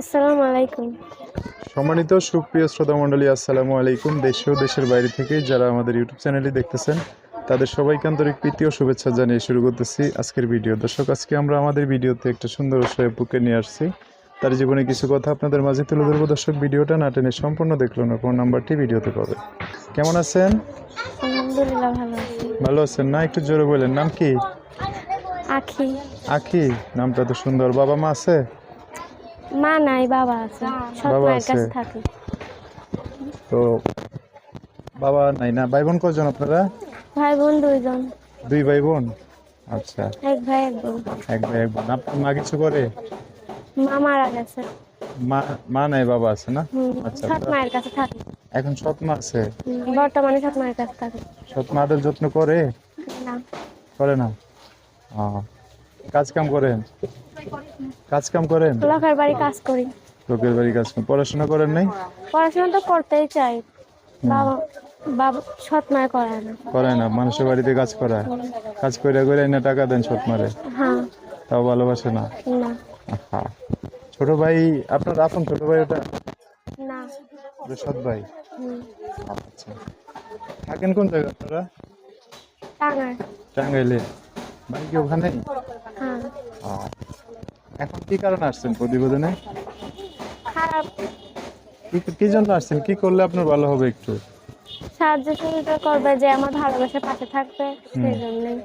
আসসালামু আলাইকুম। সম্মানিত সুপ্রিয় শ্রোতা মণ্ডলী আসসালামু আলাইকুম। দেশ ও দেশের বাইরে থেকে যারা আমাদের ইউটিউব চ্যানেলটি দেখতেছেন তাদের সবাইকে আন্তরিক প্রীতি ও শুভেচ্ছা জানিয়ে শুরু করতেছি আজকের ভিডিও দর্শক আজকে আমরা আমাদের ভিডিওতে একটা সুন্দর বুকে নিয়ে আসছি। তার জীবনে কিছু কথা আপনাদের মাঝে তুলে ধরবো। দর্শক ভিডিওটা না টেনে সম্পূর্ণ দেখল না কোন নাম্বারটি ভিডিওতে পাবে। কেমন আছেন? আলহামদুলিল্লাহ ভালো আছি। ভালো আছেন না? একটু জোরে বলেন নাম কি? আখি। আখি নামটা তো সুন্দর। বাবা মা আছে? মা নাই বাবা আছে। সৎ মায়ের কাছে থাকে। তো বাবা নাই না? ভাই বোন কজন আপনারা? ভাই বোন দুইজন। দুই ভাই বোন আচ্ছা। এক ভাই এক বোন। এক ভাই এক বোন। আপনার মা কিছু করে? মা মারা গেছে। মা মা নাই বাবা আছে না? আচ্ছা, সৎ মায়ের কাছে থাকে। এখন সৎ মা আছে? বর্তমানে সৎ মায়ের কাছে থাকে। সৎ মা আদর যত্ন করে? না। করে না? ও, কাজ কাম করেন? কাজ কাম করেন? লোকের বাড়ি কাজ করি। লোকের বাড়ি কাজ কাম পড়াশোনা করেন নাই? পড়াশোনা তো করতেই চাই। বাবা বাবা সৎ মায়ের করে না করে না মানুষের বাড়িতে কাজ করা কাজ করে করে না টাকা দেন সৎ মারে হ্যাঁ। তাও ভালোবাসে না। না। ছোট ভাই আপনার আপন ছোট ভাই ওটা? না। সৎ ভাই? আচ্ছা। থাকেন কোন জায়গায় আপনারা? টাঙ্গাইলে। বাড়ি কি ওখানে? হ্যাঁ। এখন কি কারণে আসছেন প্রতিবেদনে? খারাপ। কি জন্য আসছেন? কি করলে আপনার ভালো হবে একটু? সাহায্য সহযোগিতা করবে যে আমার ভালোবাসার পাশে থাকবে সেই জন্যই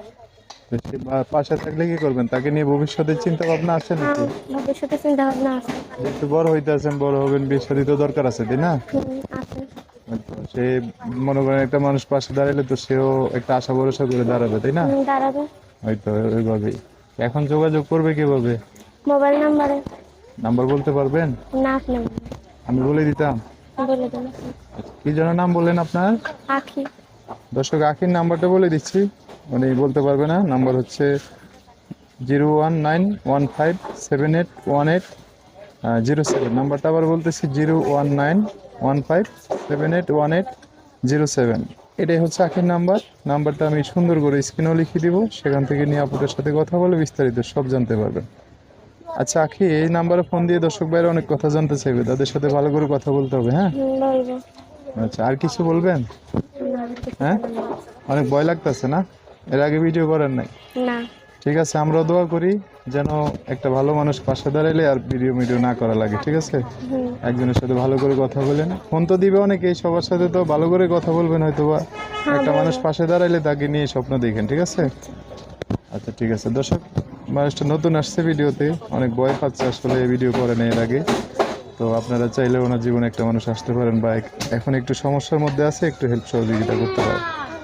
পাশে থাকলে কি করবেন? তাকে নিয়ে ভবিষ্যতের চিন্তা ভাবনা আছে হ্যাঁ নাকি? ভবিষ্যতে চিন্তা ভাবনা আছে। যে একটু বড় হইতে আছেন বড় হবেন বিয়ে শাদী তো দরকার আছে তাই না? তো সে মনে করেন একটা মানুষ পাশে দাঁড়ালে তো সেও একটা আশা ভরসা করে দাঁড়াবে তাই না? হুম, দাঁড়াবে হয়তো ওইভাবেই এখন যোগাযোগ করবে কীভাবে? মোবাইল নাম্বারে। নাম্বার বলতে পারবেন? না আমি বলে দিতাম। বলে দেন। কি যেন নাম বললেন আপনার? আখি। দর্শক আখির নাম্বারটা বলে দিচ্ছি। উনি বলতে পারবে না। নাম্বার হচ্ছে zero one nine one five seven eight one eight zero seven. নাম্বারটা আবার বলতেছি zero one nine one five seven eight one eight zero seven. এটাই হচ্ছে আখির নাম্বার। নাম্বারটা আমি সুন্দর করে স্ক্রিনেও লিখে দিব। সেখান থেকে নিয়ে আপনাদের সাথে কথা বলে বিস্তারিত সব জানতে পারবেন। আচ্ছা আখি এই নাম্বারে ফোন দিয়ে দর্শক বাইরে অনেক কথা জানতে চাইবে। তাদের সাথে ভালো করে কথা বলতে হবে হ্যাঁ? আচ্ছা আর কিছু বলবেন? হ্যাঁ? অনেক ভয় লাগতেছে না? এর আগে ভিডিও করেন নাই? ঠিক আছে আমরা দোয়া করি যেন একটা ভালো মানুষ পাশে দাঁড়াইলে আর ভিডিও ভিডিও না করা লাগে ঠিক আছে? একজনের সাথে ভালো করে কথা বলেন। ফোন তো দিবে অনেকেই সবার সাথে তো ভালো করে কথা বলবেন হয়তো বা একটা মানুষ পাশে দাঁড়াইলে তাকে নিয়ে স্বপ্ন দেখেন ঠিক আছে? আচ্ছা ঠিক আছে। দর্শক মানুষটা নতুন আসছে ভিডিওতে অনেক ভয় পাচ্ছে আসলে এই ভিডিও করে নেই এর আগে। তো আপনারা চাইলে ওনার জীবনে একটা মানুষ আসতে পারেন বা এখন একটু সমস্যার মধ্যে আছে একটু হেল্প সহযোগিতা করতে পারেন।